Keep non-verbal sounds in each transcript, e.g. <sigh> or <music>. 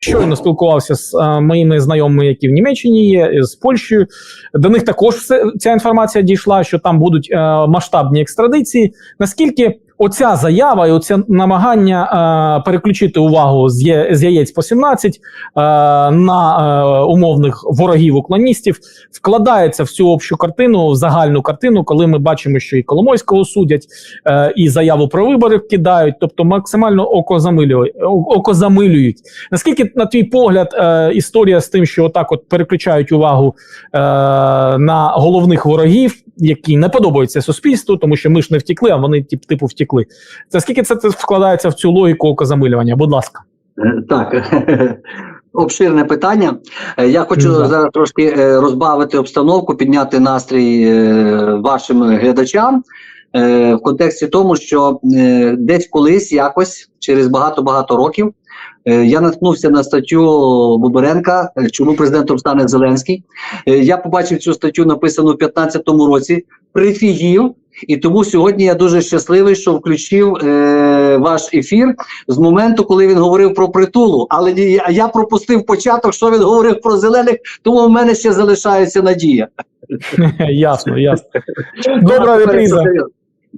Щойно спілкувався з а, моїми знайомими, які в Німеччині є, з Польщею. До них також все, ця інформація дійшла, що там будуть а, масштабні екстрадиції. Наскільки оця заява і оце намагання е, переключити увагу з, є, з яєць по 17 е, на е, умовних ворогів уклоністів вкладається в цю общу картину, в загальну картину, коли ми бачимо, що і Коломойського судять, е, і заяву про вибори кидають, тобто максимально окозамилюють. окозамилюють. Наскільки, на твій погляд, е, історія з тим, що отак от переключають увагу е, на головних ворогів, які не подобаються суспільству, тому що ми ж не втікли, а вони тип, типу втікли. Це скільки це вкладається в цю логіку окозамилювання? Будь ласка. Е, Так, <laughs> обширне питання. Е, Я хочу Да. зараз трошки е, розбавити обстановку, підняти настрій вашим глядачам е, в контексті тому, що е, десь колись, якось, через багато-багато років, е, я наткнувся на статтю Буберенка, е, чому президентом стане Зеленський. Е, Я побачив цю статтю, написану в 2015 році, прифігів. І тому сьогодні я дуже щасливий, що включив е, ваш ефір з моменту, коли він говорив про притулу. Але я, пропустив початок, що він говорив про зелених, тому в мене ще залишається надія. <laughs> Ясно, ясно. Ну, Добра а реприза.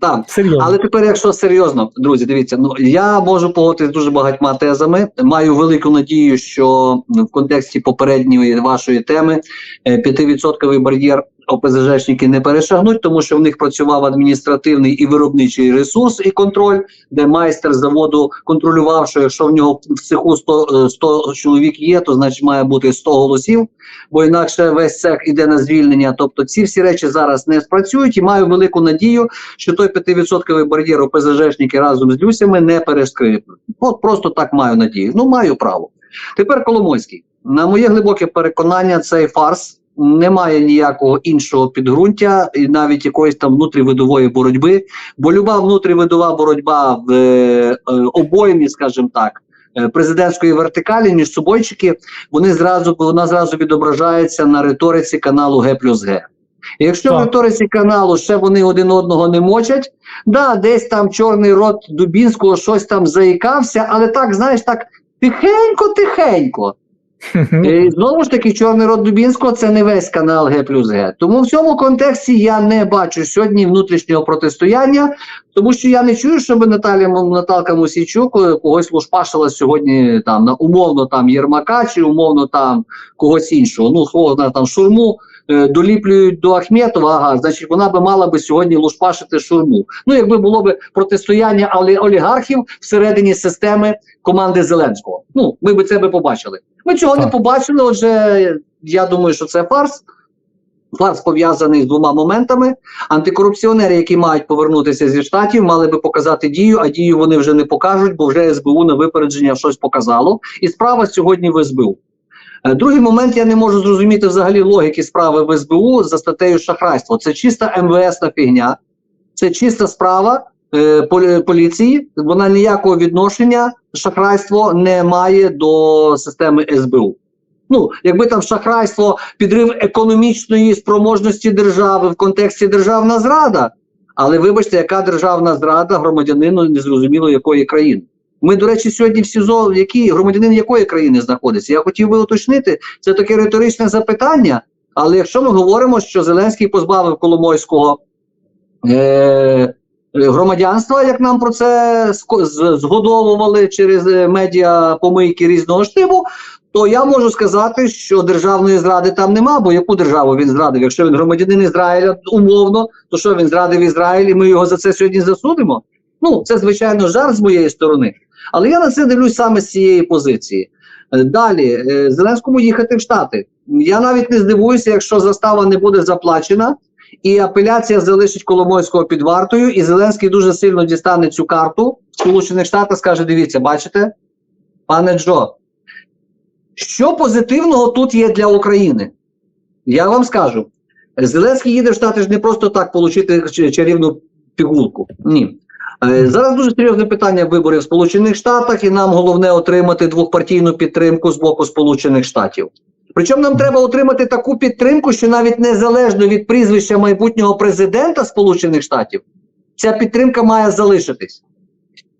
Так, Серйозно. але тепер, якщо серйозно, друзі, дивіться, ну я можу погодитися з дуже багатьма тезами. Маю велику надію, що в контексті попередньої вашої теми е, 5% бар'єр ОПЗЖшники не перешагнуть, тому що в них працював адміністративний і виробничий ресурс і контроль, де майстер заводу контролював, що якщо в нього в цеху 100, е, 100 чоловік є, то значить має бути 100 голосів, бо інакше весь цех іде на звільнення. Тобто ці всі речі зараз не спрацюють і маю велику надію, що той 5% бар'єр ОПЗЖшники разом з Люсями не перескриють. От просто так маю надію. Ну, маю право. Тепер Коломойський. На моє глибоке переконання, цей фарс не має ніякого іншого підґрунтя і навіть якоїсь там внутрівидової боротьби, бо люба внутрівидова боротьба в е, е, обоймі, скажімо так. е, Президентської вертикалі між собойчики, вони зразу вона зразу відображається на риториці каналу Г плюс Г. І якщо Так. в риториці каналу ще вони один одного не мочать, да, десь там чорний рот Дубінського щось там заїкався, але так, знаєш, так тихенько-тихенько. І знову ж таки, чорний рот Дубінського це не весь канал Г плюс Г. Тому в цьому контексті я не бачу сьогодні внутрішнього протистояння, тому що я не чую, щоб Наталя М- Наталка Мосійчук е, когось лушпашила сьогодні там на умовно там Єрмака чи умовно там когось іншого. Ну, словно там шурму е, доліплюють до Ахметова, ага, значить вона би мала би сьогодні лушпашити шурму. Ну, якби було б протистояння олі- олігархів всередині системи команди Зеленського. Ну, ми би це би побачили. Ми цього не побачили. Отже, я думаю, що це фарс. Фарс пов'язаний з двома моментами. Антикорупціонери, які мають повернутися зі штатів, мали би показати дію, а дію вони вже не покажуть, бо вже СБУ на випередження щось показало. І справа сьогодні в СБУ. Е, Другий момент я не можу зрозуміти взагалі логіки справи в СБУ за статтею шахрайство. Це чиста МВСна фігня, це чиста справа поліції. Вона ніякого відношення шахрайство не має до системи СБУ. Ну, якби там шахрайство, підрив економічної спроможності держави в контексті державна зрада. Але вибачте, яка державна зрада громадянину незрозуміло якої країни. Ми, до речі, сьогодні в СІЗО, які громадянин якої країни знаходиться? Я хотів би уточнити, це таке риторичне запитання. Але якщо ми говоримо, що Зеленський позбавив Коломойського е, громадянства, як нам про це згодовували через е, медіа помийки різного штибу, то я можу сказати, що державної зради там нема, бо яку державу він зрадив? Якщо він громадянин Ізраїля умовно, то що він зрадив Ізраїль, і ми його за це сьогодні засудимо? Ну, це звичайно жарт з моєї сторони. Але я на це дивлюсь саме з цієї позиції. Е, Далі, е, Зеленському їхати в Штати. Я навіть не здивуюся, якщо застава не буде заплачена, і апеляція залишить Коломойського під вартою, і Зеленський дуже сильно дістане цю карту Сполучених Штатах, скаже: дивіться, бачите, пане Джо, що позитивного тут є для України? Я вам скажу. Зеленський їде в Штати ж не просто так отримати чарівну пігулку. Ні. Е, Зараз дуже серйозне питання виборів в Сполучених Штатах, і нам головне отримати двохпартійну підтримку з боку Сполучених Штатів. Причому нам треба отримати таку підтримку, що навіть незалежно від прізвища майбутнього президента Сполучених Штатів, ця підтримка має залишитись.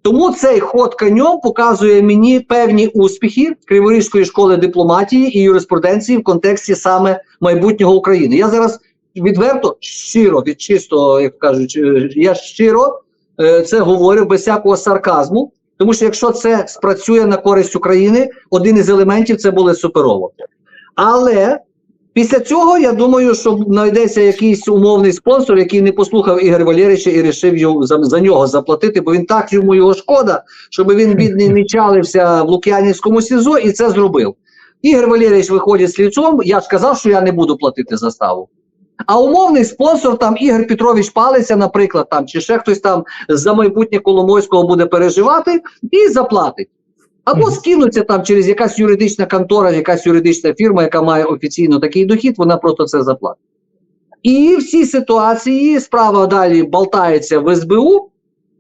Тому цей ход конем показує мені певні успіхи Криворізької школи дипломатії і юриспруденції в контексті саме майбутнього України. Я зараз відверто, щиро, від чистого, як кажуть, е, я щиро е, це говорю без всякого сарказму. Тому що якщо це спрацює на користь України, один із елементів це буде суперово. Але після цього я думаю, що знайдеться якийсь умовний спонсор, який не послухав Ігор Валерійовича і вирішив за, за нього заплатити, бо він так йому його шкода, щоб він бідний не чалився в Лук'янівському СІЗО і це зробив. Ігор Валерійович виходить з ліцом, я ж казав, що я не буду платити заставу. А умовний спонсор там Ігор Петрович Палиця, наприклад, там чи ще хтось там за майбутнє Коломойського буде переживати і заплатить. Або скинуться там через якась юридична контора, якась юридична фірма, яка має офіційно такий дохід, вона просто це заплатить. І в цій ситуації справа далі болтається в СБУ,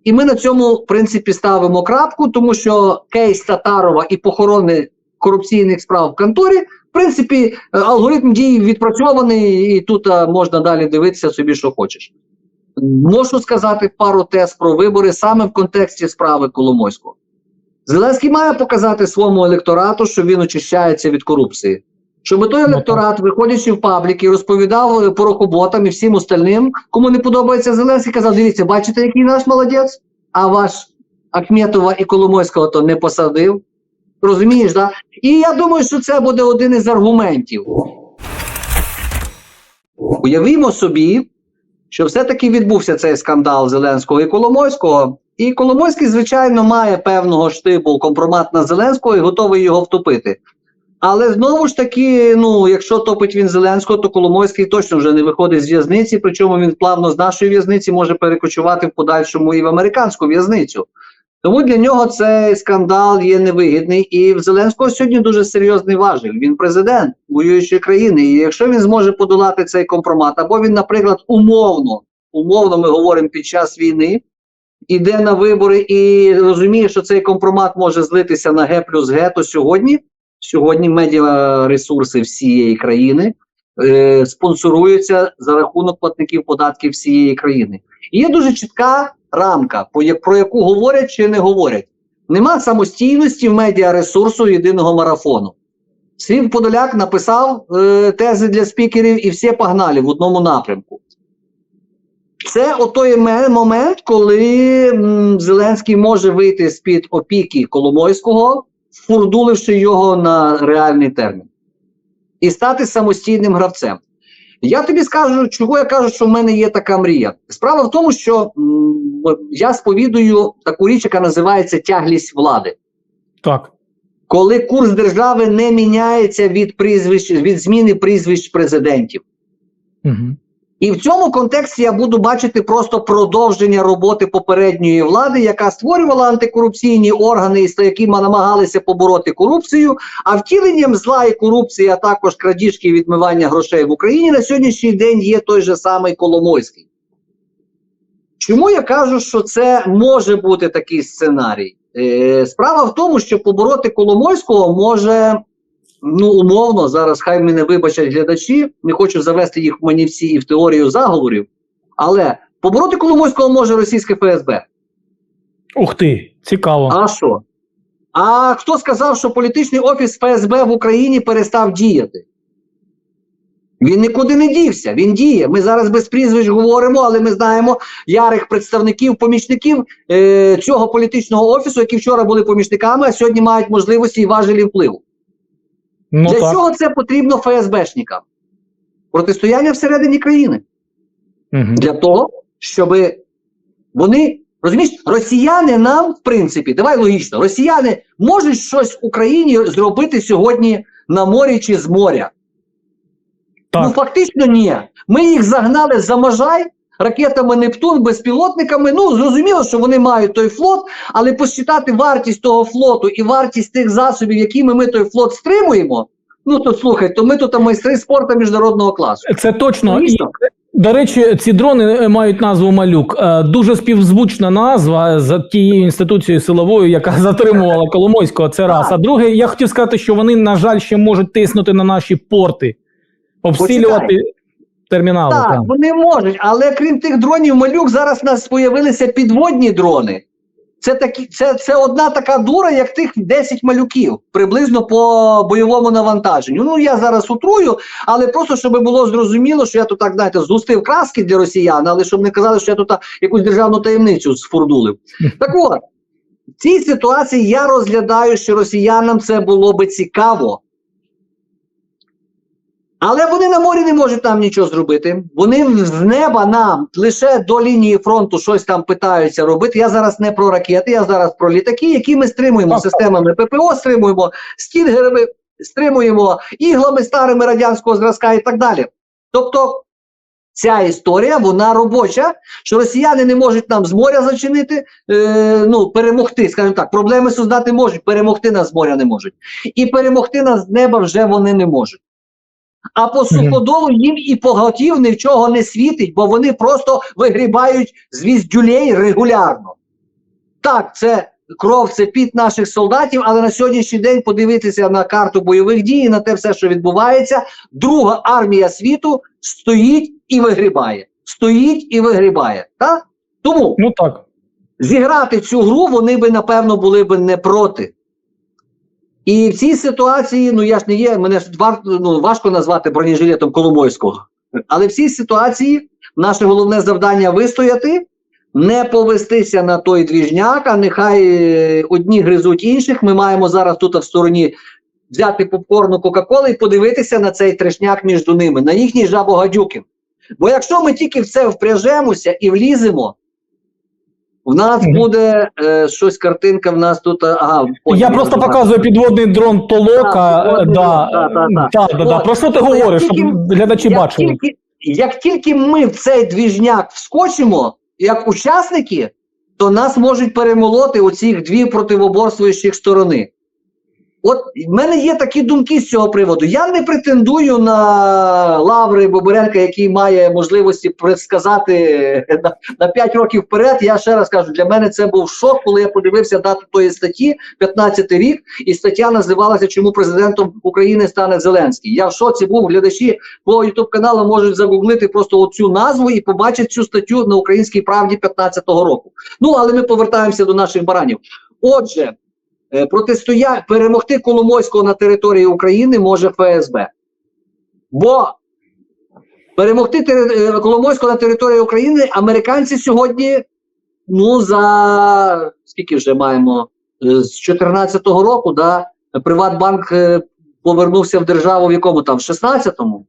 і ми на цьому, в принципі, ставимо крапку, тому що кейс Татарова і похорони корупційних справ в конторі, в принципі, е, алгоритм дій відпрацьований, і тут е, можна далі дивитися собі, що хочеш. Можу сказати пару тез про вибори саме в контексті справи Коломойського. Зеленський має показати своєму електорату, що він очищається від корупції. Щоб той електорат, виходячи в пабліки, розповідав е, порохоботам і всім остальним, кому не подобається Зеленський, казав: дивіться, бачите, який наш молодець, а ваш Ахметова і Коломойського то не посадив. Розумієш, да? І я думаю, що це буде один із аргументів. Уявімо собі, що все-таки відбувся цей скандал Зеленського і Коломойського. І Коломойський, звичайно, має певного штибу компромат на Зеленського і готовий його втопити. Але знову ж таки, ну, якщо топить він Зеленського, то Коломойський точно вже не виходить з в'язниці, причому він плавно з нашої в'язниці може перекочувати в подальшому і в американську в'язницю. Тому для нього цей скандал є невигідний. І в Зеленського сьогодні дуже серйозний важіль. Він президент воюючої країни. І якщо він зможе подолати цей компромат, або він, наприклад, умовно, умовно ми говоримо під час війни, іде на вибори і розуміє, що цей компромат може злитися на Г плюс Г, то сьогодні, сьогодні медіаресурси всієї країни е, спонсоруються за рахунок платників податків всієї країни. І є дуже чітка рамка, про яку говорять чи не говорять. Нема самостійності в медіаресурсу єдиного марафону. Свів Подоляк написав е, тези для спікерів, і всі погнали в одному напрямку. Це отой ме- момент, коли Зеленський може вийти з-під опіки Коломойського, вфурдуливши його на реальний термін, і стати самостійним гравцем. Я тобі скажу, чого я кажу, що в мене є така мрія. Справа в тому, що м, я сповідую таку річ, яка називається тяглість влади. Так. Коли курс держави не міняється від прізвищ від зміни прізвищ президентів. Угу. І в цьому контексті я буду бачити просто продовження роботи попередньої влади, яка створювала антикорупційні органи, і які намагалися побороти корупцію. А втіленням зла і корупції, а також крадіжки і відмивання грошей в Україні на сьогоднішній день є той же самий Коломойський. Чому я кажу, що це може бути такий сценарій? Е, справа в тому, що побороти Коломойського може ну умовно, зараз хай мене вибачать глядачі, не хочу завести їх в манівці і в теорію заговорів, але побороти Коломойського може російське ФСБ. Ух ти, цікаво. А що? А хто сказав, що політичний офіс ФСБ в Україні перестав діяти? Він нікуди не дівся, він діє. Ми зараз без прізвищ говоримо, але ми знаємо ярих представників, помічників е, цього політичного офісу, які вчора були помічниками, а сьогодні мають можливості і важелі впливу. Ну Для так. чого це потрібно ФСБшникам? Протистояння всередині країни. Угу. Для того, щоб вони, розумієш, росіяни нам, в принципі, давай логічно, росіяни можуть щось в Україні зробити сьогодні на морі чи з моря. Ну, фактично, ні. Ми їх загнали за Можай ракетами Нептун, безпілотниками. Ну, зрозуміло, що вони мають той флот, але посчитати вартість того флоту і вартість тих засобів, якими ми той флот стримуємо. Ну то слухай, то ми тут майстри спорту міжнародного класу. Це точно. До речі, ці дрони е, мають назву Малюк. Е, Дуже співзвучна назва за тією інституцією силовою, яка <laughs> затримувала Коломойського. Це раз. А друге, я хотів сказати, що вони, на жаль, ще можуть тиснути на наші порти, обстрілювати термінали. Так, Так. вони можуть, але крім тих дронів, малюк зараз у нас з'явилися підводні дрони. Це такі, це, це одна така дура, як тих 10 малюків, приблизно по бойовому навантаженню. Ну я зараз утрую, але просто щоб було зрозуміло, що я тут так знаєте, згустив краски для росіян, але щоб не казали, що я тут якусь державну таємницю сфурдулив. Так от, в цій ситуації я розглядаю, що росіянам це було би цікаво. Але вони на морі не можуть там нічого зробити. Вони з неба нам лише до лінії фронту щось там питаються робити. Я зараз не про ракети, я зараз про літаки, які ми стримуємо системами ППО, стримуємо стінгерами, стримуємо іглами старими радянського зразка і так далі. Тобто ця історія вона робоча, що росіяни не можуть нам з моря зачинити, е, ну перемогти, скажімо так, проблеми создати можуть, перемогти нас з моря не можуть. І перемогти нас з неба вже вони не можуть. А по суходолу їм і поготів ні в чого не світить, бо вони просто вигрібають звіздюлей регулярно. Так, це кров, це піт наших солдатів, але на сьогоднішній день подивитися на карту бойових дій, на те все, що відбувається. Друга армія світу стоїть і вигрібає. Стоїть і вигрібає. Так? Тому Ну так. зіграти цю гру вони би, напевно, були б не проти. І в цій ситуації, ну я ж не є, мене ж ну, важко назвати бронежилетом Коломойського. Але в цій ситуації наше головне завдання вистояти, не повестися на той двіжняк, а нехай е, одні гризуть інших. Ми маємо зараз тут в стороні взяти попкорну Кока-Коли і подивитися на цей трешняк між ними, на їхній жабогадюки. Бо якщо ми тільки в це впряжемося і вліземо, в нас буде е, щось картинка. В нас тут. Ага, потім Я просто показую підводний дрон Толока. Да, да, да, да. Про що ти говориш, тільки- щоб глядачі як бачили? Тільки, як тільки ми в цей двіжняк вскочимо, як учасники, то нас можуть перемолоти у цих дві противоборствуючих сторони. От в мене є такі думки з цього приводу. Я не претендую на лаври Бобиренка, який має можливості предсказати <laughs> на, на 5 років вперед. Я ще раз кажу, для мене це був шок, коли я подивився дату тої статті, 15 рік, і стаття називалася Чому президентом України стане Зеленський. Я в шоці був. Глядачі по Ютуб каналу можуть загуглити просто оцю назву і побачать цю статтю на українській правді 15-го року. Ну але ми повертаємося до наших баранів. Отже. Е, Протистоя перемогти Коломойського на території України може ФСБ. Бо перемогти тери- е, Коломойського на території України американці сьогодні, ну, за скільки вже маємо? Е, З 14-го року, да, Приватбанк повернувся в державу в якому там, в 16-му?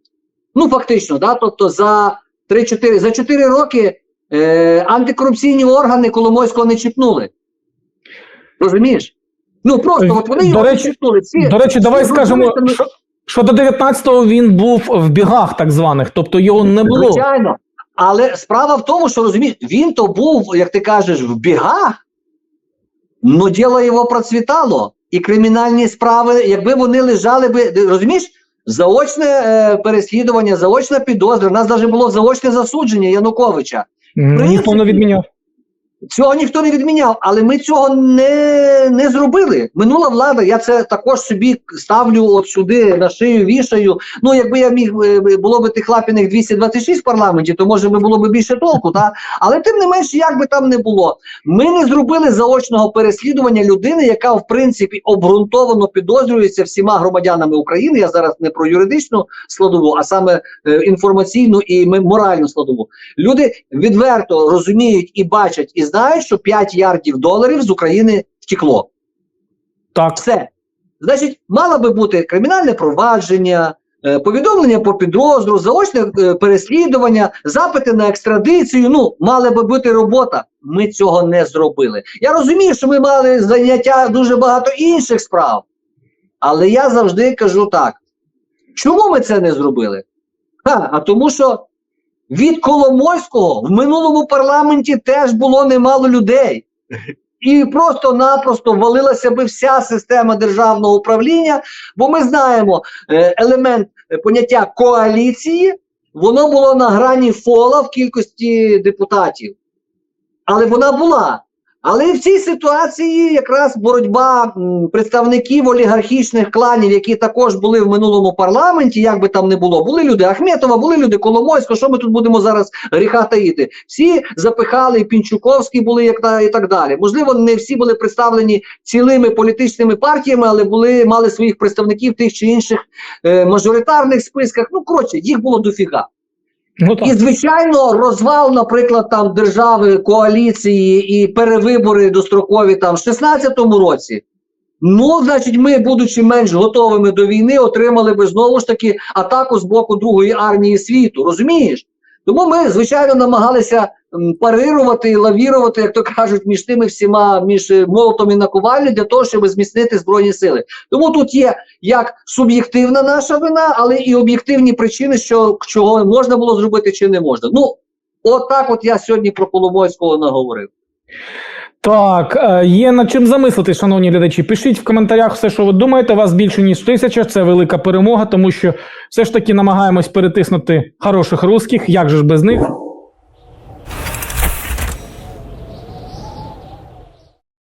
Ну, фактично, да, тобто за 3-4, за 4 роки е, антикорупційні органи Коломойського не чіпнули. Розумієш? Ну просто от вони До його речі- Всі, До речі, давай скажемо, що, що до 19-го він був в бігах так званих, тобто його не було. Звичайно. Але справа в тому, що розумієш, він то був, як ти кажеш, в бігах, ну діло його процвітало. І кримінальні справи, якби вони лежали би, розумієш, заочне е, переслідування, заочна підозра. У нас навіть було заочне засудження Януковича. Ніхто не відміняв. Цього ніхто не відміняв, але ми цього не, не зробили. Минула влада, я це також собі ставлю от сюди на шию, вішаю. Ну, якби я міг е, було б тих лапіних 226 в парламенті, то може би було б більше толку. Та? Але тим не менш, як би там не було, ми не зробили заочного переслідування людини, яка в принципі обґрунтовано підозрюється всіма громадянами України. Я зараз не про юридичну складову, а саме е, інформаційну і моральну складову. Люди відверто розуміють і бачать, і знають, що 5 ярдів доларів з України втекло. Так. Все. Значить, мало би бути кримінальне провадження, е, повідомлення по підозру, заочне е, переслідування, запити на екстрадицію. Ну, мала би бути робота. Ми цього не зробили. Я розумію, що ми мали заняття дуже багато інших справ. Але я завжди кажу так: чому ми це не зробили? Ха, а тому що від Коломойського в минулому парламенті теж було немало людей. І просто-напросто валилася би вся система державного управління, бо ми знаємо е, елемент е, поняття коаліції, воно було на грані фола в кількості депутатів. Але вона була. Але в цій ситуації якраз боротьба представників олігархічних кланів, які також були в минулому парламенті, як би там не було, були люди Ахметова, були люди Коломойського. Що ми тут будемо зараз гріха таїти? Всі запихали, Пінчуковські були як та і так далі. Можливо, не всі були представлені цілими політичними партіями, але були мали своїх представників тих чи інших е, мажоритарних списках. Ну коротше, їх було дофіга. Ну так. І звичайно, розвал, наприклад, там держави, коаліції і перевибори дострокові там в 16-му році. Ну, значить, ми, будучи менш готовими до війни, отримали би знову ж таки атаку з боку Другої армії світу. Розумієш? Тому ми, звичайно, намагалися парирувати і лавірувати, як то кажуть, між тими всіма, між молотом і наковальню для того, щоб зміцнити збройні сили. Тому тут є як суб'єктивна наша вина, але і об'єктивні причини, що чого можна було зробити чи не можна. Ну, от от я сьогодні про Коломойського наговорив. Так, е, є над чим замислити, шановні глядачі. Пишіть в коментарях все, що ви думаєте. Вас більше ніж тисяча. Це велика перемога, тому що все ж таки намагаємось перетиснути хороших русських. Як же ж без них?